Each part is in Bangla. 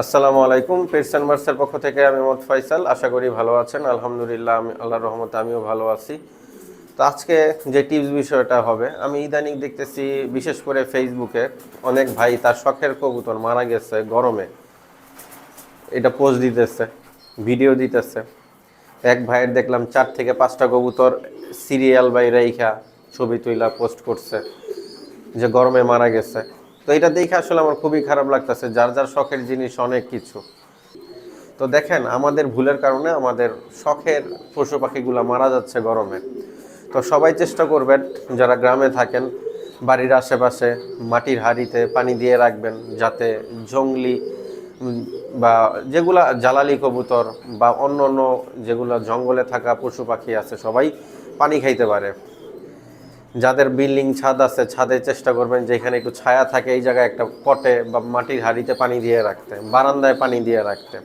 আসসালামু আলাইকুম পেরসান মার্সের পক্ষ থেকে আমি মোহাম্মদ ফয়সাল। আশা করি ভালো আছেন। আলহামদুলিল্লাহ, আমি আল্লাহর রহমতে আমিও ভালো আছি। তো আজকে যে টিপস বিষয়টা হবে, আমি ইদানিং দেখতেছি, বিশেষ করে ফেসবুকে, অনেক ভাই তার শখের কবুতর মারা গেছে গরমে। এটা পোস্ট দিতেছে, ভিডিও দিতেছে। এক ভাইয়ের দেখলাম চার থেকে পাঁচটা কবুতর সিরিয়াল বাই রেখা ছবি তুইলা পোস্ট করছে, যে গরমে মারা গেছে। তো এটা দেখে আসলে আমার খুবই খারাপ লাগতেছে যার যার শখের জিনিস অনেক কিছু। তো দেখেন আমাদের ভুলের কারণে আমাদের শখের পশু পাখিগুলো মারা যাচ্ছে গরমে। তো সবাই চেষ্টা করবেন যারা গ্রামে থাকেন বাড়ির আশেপাশে মাটির হাঁড়িতে পানি দিয়ে রাখবেন যাতে উম, বা যেগুলা জ্বালালি কবুতর বা অন্য অন্য যেগুলো জঙ্গলে থাকা পশু পাখি আছে সবাই পানি খাইতে পারে। যাদের বিল্ডিং, ছাদ আছে, ছাদে চেষ্টা করবেন যেখানে একটু ছায়া থাকে, এই জায়গায় একটা পটে বা মাটির হাঁড়িতে পানি দিয়ে রাখতে, বারান্দায় পানি দিয়ে রাখতে।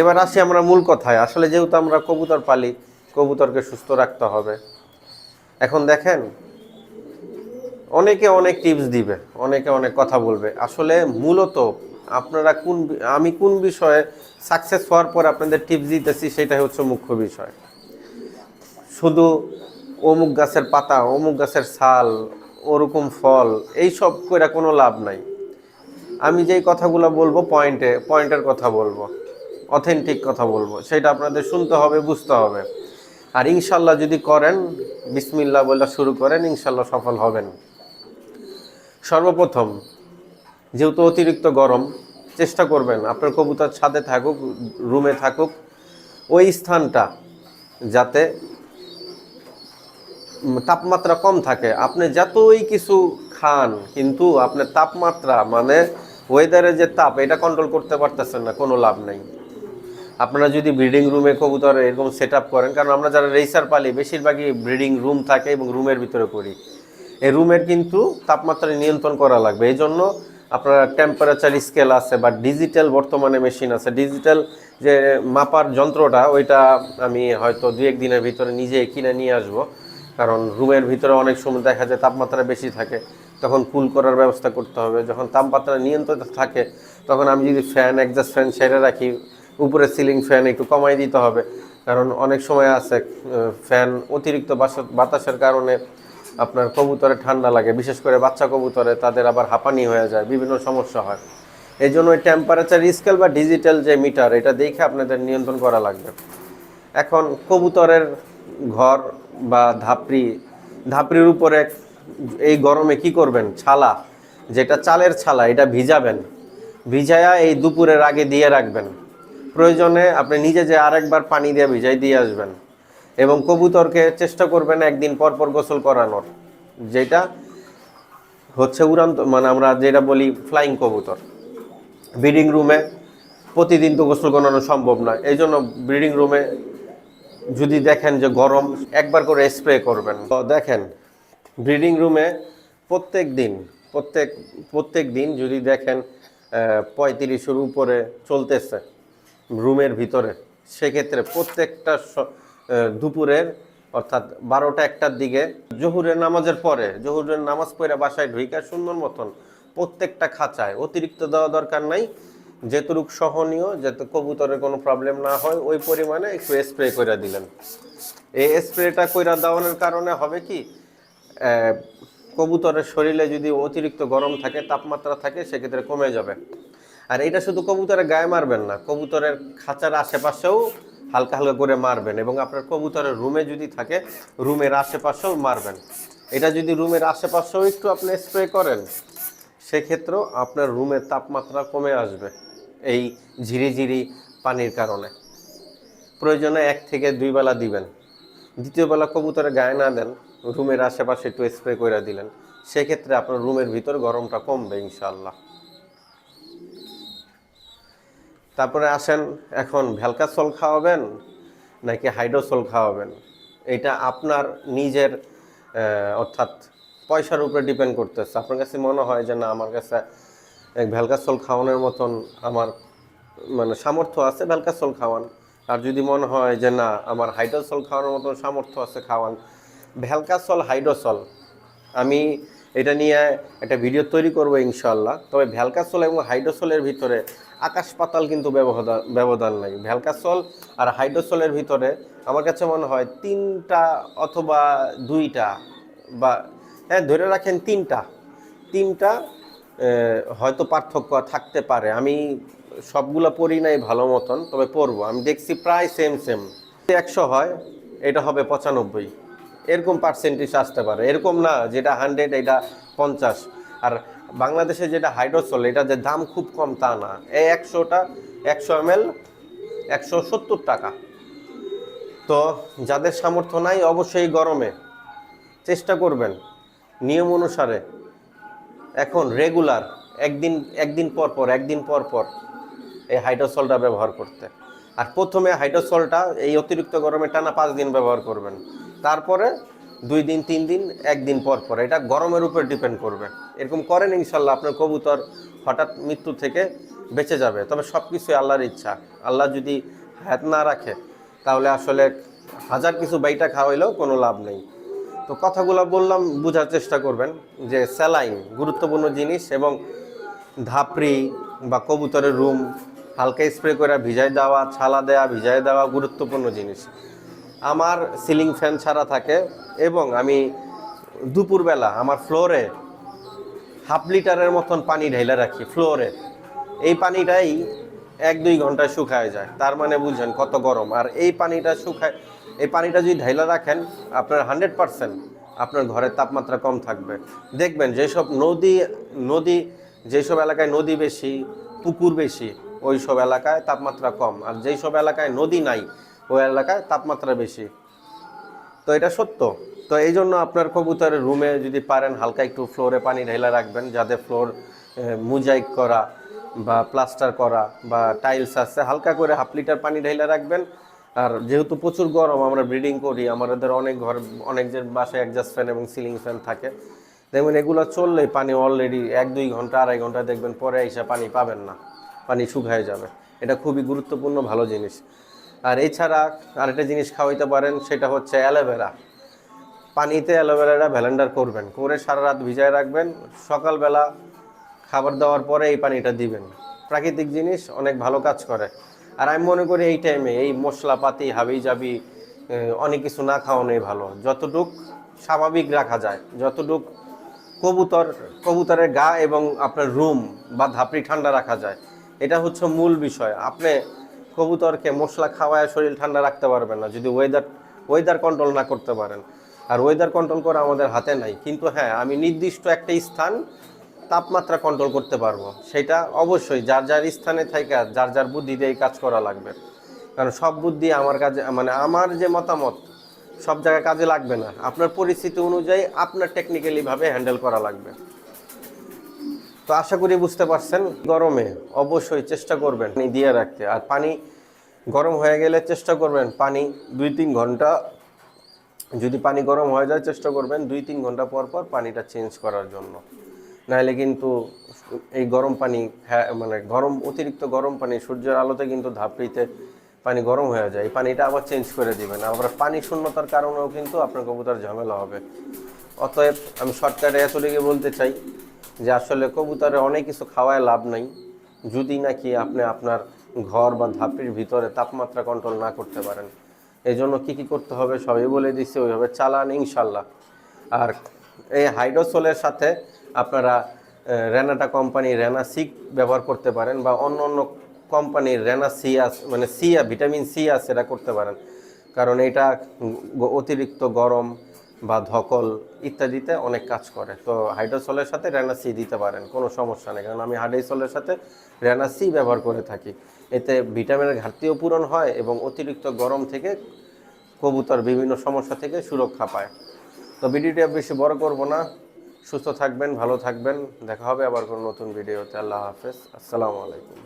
এবার আসি আমরা মূল কথায়। আসলে যেহেতু আমরা কবুতর পালি, কবুতরকে সুস্থ রাখতে হবে। এখন দেখেন, অনেকে অনেক টিপস দিবে, অনেকে অনেক কথা বলবে। আসলে মূলত আপনারা কোন আমি কোন বিষয়ে সাকসেস হওয়ার পর আপনাদের টিপস দিতেছি, সেটাই হচ্ছে মুখ্য বিষয়। শুধু অমুক গাছের পাতা, অমুক গাছের ছাল, ওরকম ফল এই সব করে কোনো লাভ নাই। আমি যেই কথাগুলো বলব পয়েন্টে, পয়েন্টের কথা বলব, অথেন্টিক কথা বলব, সেটা আপনাদের শুনতে হবে, বুঝতে হবে। আর ইনশাল্লাহ যদি করেন বিসমিল্লা বলে শুরু করেন, ইনশাল্লাহ সফল হবেন। সর্বপ্রথম, যেহেতু অতিরিক্ত গরম, চেষ্টা করবেন, আপনার কবুতর ছাদে থাকুক, রুমে থাকুক, ওই স্থানটা যাতে তাপমাত্রা কম থাকে। আপনি যতই কিছু খান, কিন্তু আপনার তাপমাত্রা মানে ওয়েদারের যে তাপ, এটা কন্ট্রোল করতে পারতেছেন না, কোনো লাভ নেই। আপনারা যদি ব্রিডিং রুমে কবুতর এরকম সেট করেন, কারণ আমরা যারা রেসার পালি, বেশিরভাগই ব্রিডিং রুম থাকে এবং রুমের ভিতরে করি। এই রুমের কিন্তু তাপমাত্রা নিয়ন্ত্রণ করা লাগবে। এই জন্য আপনার টেম্পারেচার স্কেল আছে বা ডিজিটাল বর্তমানে মেশিন আছে। ডিজিটাল যে মাপার যন্ত্রটা, ওইটা আমি হয়তো দু এক দিনের ভিতরে নিজে কিনে নিয়ে আসব। কারণ রুমের ভিতরে অনেক সময় দেখা যায় তাপমাত্রা বেশি থাকে, তখন কুল করার ব্যবস্থা করতে হবে। যখন তাপমাত্রা নিয়ন্ত্রিত থাকে, তখন আমি যদি ফ্যান একজাস্ট ফ্যান সেরে রাখি উপরে সিলিং ফ্যান একটু কমাই দিতে হবে। কারণ অনেক সময় আছে ফ্যান অতিরিক্ত বাতাসের কারণে আপনার কবুতরে ঠান্ডা লাগে, বিশেষ করে বাচ্চা কবুতরে, তাদের আবার হাঁপানি হয়ে যায়, বিভিন্ন সমস্যা হয়। এই জন্য ওই টেম্পারেচার স্কেল বা ডিজিটাল যে মিটার এটা দেখে আপনাদের নিয়ন্ত্রণ করা লাগবে। এখন কবুতরের ঘর বা ধাপড়ি, ধাপড়ির উপরে এই গরমে কি করবেন? ছালা, যেটা চালের ছালা, এটা ভিজাবেন। ভিজায়া এই দুপুরের আগে দিয়ে রাখবেন। প্রয়োজনে আপনি নিজে যে আরেকবার পানি দিয়ে ভিজাই দিয়ে আসবেন। এবং কবুতরকে চেষ্টা করবেন একদিন পর পর গোসল করানোর। যেটা হচ্ছে উড়ান্ত মানে আমরা যেটা বলি ফ্লাইং কবুতর। ব্রিডিং রুমে প্রতিদিন তো গোসল করানো সম্ভব না এই জন্য ব্রিডিং রুমে যদি দেখেন যে গরম, একবার করে স্প্রে করবেন। দেখেন ব্রিডিং রুমে প্রত্যেক দিন, প্রত্যেক প্রত্যেক দিন যদি দেখেন পঁয়ত্রিশের উপরে চলতেছে রুমের ভিতরে, সেক্ষেত্রে প্রত্যেকটা দুপুরের, অর্থাৎ বারোটা একটার দিকে, জহুরের নামাজের পরে, জহুরের নামাজ পড়ে বাসায় ঢুইকা সুন্দর মতন প্রত্যেকটা খাঁচায় অতিরিক্ত দেওয়া দরকার নাই। যেটুক সহনীয়, যাতে কবুতরের কোনো প্রবলেম না হয়, ওই পরিমাণে একটু স্প্রে করে দিলেন। এই স্প্রেটা কইরা দেওয়ানোর কারণে হবে কি কবুতরের শরীরে যদি অতিরিক্ত গরম থাকে, তাপমাত্রা থাকে, সেক্ষেত্রে কমে যাবে। আর এটা শুধু কবুতরের গায়ে মারবেন না, কবুতরের খাঁচার আশেপাশেও হালকা হালকা করে মারবেন এবং আপনার কবুতরের রুমে যদি থাকে, রুমের আশেপাশেও মারবেন। এটা যদি রুমের আশেপাশেও একটু আপনি স্প্রে করেন সেক্ষেত্রেও আপনার রুমের তাপমাত্রা কমে আসবে এই ঝিরিঝিরি পানির কারণে। প্রয়োজনে এক থেকে দুই বেলা দিবেন। দ্বিতীয় বেলা কবুতরে গায়ে না দেন, রুমের আশেপাশে একটু স্প্রে করে দিলেন। সেক্ষেত্রে আপনার রুমের ভিতর গরমটা কমবে ইনশাল্লাহ তারপরে আসেন, এখন ভ্যালকাসল খাওয়াবেন নাকি হাইড্রোসল খাওয়াবেন? এটা আপনার নিজের অর্থাৎ পয়সার উপরে ডিপেন্ড করতেছে। আপনার কাছে মনে হয় যে, না, আমার কাছে এক ভ্যালকাসল খাওয়ানোর মতন আমার মানে সামর্থ্য আছে ভ্যালকাসল খাওয়ান। আর যদি মনে হয় যে, না, আমার হাইড্রোসল খাওয়ানোর মতন সামর্থ্য আছে, খাওয়ান। ভ্যালকাসল, হাইড্রোসল, আমি এটা নিয়ে একটা ভিডিও তৈরি করব ইনশাল্লাহ তবে ভ্যালকাসল এবং হাইড্রোসলের ভিতরে আকাশ পাতাল কিন্তু ব্যবধান ব্যবধান নাই। ভ্যালকাসল আর হাইড্রোসলের ভিতরে আমার কাছে মনে হয় তিনটা অথবা দুইটা বা হ্যাঁ ধরে রাখেন তিনটা। তিনটা হয়তো পার্থক্য থাকতে পারে। আমি সবগুলো পড়ি নাই ভালো মতন, তবে পড়ব। আমি দেখছি প্রায় সেম সেম একশো হয়, এটা হবে পঁচানব্বই। এরকম পার্সেন্টেজ আসতে পারে। এরকম না যেটা হান্ড্রেড এটা পঞ্চাশ। আর বাংলাদেশে যেটা হাইড্রোসল এটা যে দাম খুব কম, তা না। এই একশোটা, একশো এম এল একশো সত্তর টাকা। তো যাদের সামর্থ্য নাই, অবশ্যই গরমে চেষ্টা করবেন। নিয়ম অনুসারে, এখন রেগুলার একদিন একদিন পর পর, একদিন পর পর এই হাইড্রোসলটা ব্যবহার করতে। আর প্রথমে হাইড্রোসলটা এই অতিরিক্ত গরমে টানা পাঁচ দিন ব্যবহার করবেন। তারপরে দুই দিন, তিন দিন, একদিন পর পর, এটা গরমের উপর ডিপেন্ড করবে। এরকম করেন ইনশাল্লাহ, আপনার কবুতর হঠাৎ মৃত্যু থেকে বেঁচে যাবে। তবে সব কিছুই আল্লাহর ইচ্ছা। আল্লাহ যদি হায়াত না রাখে, তাহলে আসলে হাজার কিছু বাইটা খাওয়াইলেও কোনো লাভ নেই। তো কথাগুলো বললাম, বোঝার চেষ্টা করবেন যে স্যালাইন গুরুত্বপূর্ণ জিনিস এবং ধাপড়ি বা কবুতরের রুম, হালকা স্প্রে করে ভিজাই দেওয়া, ছালা দেওয়া ভিজাই দেওয়া গুরুত্বপূর্ণ জিনিস। আমার সিলিং ফ্যান ছাড়া থাকে এবং আমি দুপুরবেলা আমার ফ্লোরে হাফ লিটারের মতন পানি ঢেলে রাখি ফ্লোরে। এই পানিটাই এক দুই ঘন্টায় শুকায় যায়। তার মানে বুঝছেন কত গরম। আর এই পানিটা শুকায় এই পানিটা যদি ঢাইলা রাখেন, আপনার হান্ড্রেড পারসেন্ট আপনার ঘরের তাপমাত্রা কম থাকবে। দেখবেন যেসব নদী নদী, যেসব এলাকায় নদী বেশি, পুকুর বেশি ওই সব এলাকায় তাপমাত্রা কম। আর যেই সব এলাকায় নদী নাই, ওই এলাকায় তাপমাত্রা বেশি। তো এটা সত্য। তো এই জন্য আপনার কবুতরের রুমে যদি পারেন, হালকা একটু ফ্লোরে পানি ঢেলা রাখবেন, যাতে ফ্লোর মুজাইক করা বা প্লাস্টার করা বা টাইলস আছে, হালকা করে হাফ লিটার পানি ঢেলা রাখবেন। আর যেহেতু প্রচুর গরম, আমরা ব্রিডিং করি আমাদের অনেক ঘর অনেক যে বাসায় অ্যাডজাস্ট ফ্যান এবং সিলিং ফ্যান থাকে। দেখবেন এগুলো চললেই পানি অলরেডি এক, দুই ঘণ্টা, আড়াই ঘণ্টা দেখবেন পরে এসে পানি পাবেন না, পানি শুকায় যাবে। এটা খুবই গুরুত্বপূর্ণ, ভালো জিনিস। আর এছাড়া আরেকটা জিনিস খাওয়াইতে পারেন, সেটা হচ্ছে অ্যালোভেরা। পানিতে অ্যালোভেরাটা ভ্যালেন্ডার করবেন, করে সারা রাত ভিজায় রাখবেন, সকালবেলা খাবার দেওয়ার পরে এই পানিটা দিবেন। প্রাকৃতিক জিনিস অনেক ভালো কাজ করে। আর আমি মনে করি এই টাইমে এই মশলাপাতি হাবি জাবি অনেক কিছু না খাওয়ানোই ভালো। যতটুক স্বাভাবিক রাখা যায়, যতটুক কবুতর, কবুতরের গা এবং আপনার রুম বা ধাপড়ি ঠান্ডা রাখা যায়, এটা হচ্ছে মূল বিষয়। আপনি কবুতরকে মশলা খাওয়ায় শরীর ঠান্ডা রাখতে পারবেন না, যদি ওয়েদার ওয়েদার কন্ট্রোল না করতে পারেন। আর ওয়েদার কন্ট্রোল করা আমাদের হাতে নাই। কিন্তু হ্যাঁ আমি নির্দিষ্ট একটা স্থান তাপমাত্রা কন্ট্রোল করতে পারব। সেটা অবশ্যই যার যার স্থানে থেকে যার যার বুদ্ধি দিয়ে কাজ করা লাগবে। কারণ সব বুদ্ধি আমার কাজে মানে আমার যে মতামত, সব জায়গায় কাজে লাগবে না। আপনার পরিস্থিতি অনুযায়ী আপনার টেকনিক্যালিভাবে হ্যান্ডেল করা লাগবে। তো আশা করি বুঝতে পারছেন, গরমে অবশ্যই চেষ্টা করবেন পানি দিয়ে রাখতে। আর পানি গরম হয়ে গেলে চেষ্টা করবেন পানি দুই তিন ঘণ্টা, যদি পানি গরম হয়ে যায়, চেষ্টা করবেন দুই তিন ঘণ্টা পর পর পানিটা চেঞ্জ করার জন্য। নাহলে কিন্তু এই গরম পানি হ্যাঁ মানে গরম, অতিরিক্ত গরম পানি, সূর্যের আলোতে কিন্তু ধাপড়িতে পানি গরম হয়ে যায়। এই পানিটা আবার চেঞ্জ করে দিবেন। আবার পানি শূন্যতার কারণেও কিন্তু আপনার কবুতর ঝামেলা হবে। অতএব আমি শর্টকাটে এতটুকু বলতে চাই যে আসলে কবুতরে অনেক কিছু খাওয়ায় লাভ নাই। যদি নাকি আপনি আপনার ঘর বা ধাপড়ির ভিতরে তাপমাত্রা কন্ট্রোল না করতে পারেন এই জন্য কী কী করতে হবে সবই বলে দিচ্ছি। ওইভাবে চালান ইনশাল্লাহ। আর এই হাইড্রোসোলের সাথে আপনারা রেনাটা কোম্পানি রেনা সিক ব্যবহার করতে পারেন বা অন্য অন্য কোম্পানির রেনা সি আস মানে সি ভিটামিন সি আছে এটা করতে পারেন। কারণ এটা অতিরিক্ত গরম বা ধকল ইত্যাদিতে অনেক কাজ করে। তো হাইড্রোসলের সাথে রেনা সি দিতে পারেন, কোনো সমস্যা নেই। কারণ আমি হাইড্রোসলের সাথে রেনা সি ব্যবহার করে থাকি। এতে ভিটামিনের ঘাটতিও পূরণ হয় এবং অতিরিক্ত গরম থেকে কবুতর বিভিন্ন সমস্যা থেকে সুরক্ষা পায়। তো ভিডিওটি বেশি বড় করব না। সুস্থ থাকবেন, ভালো থাকবেন। দেখা হবে আবার কোনো নতুন ভিডিওতে। আল্লাহ হাফেজ। আসসালামু আলাইকুম।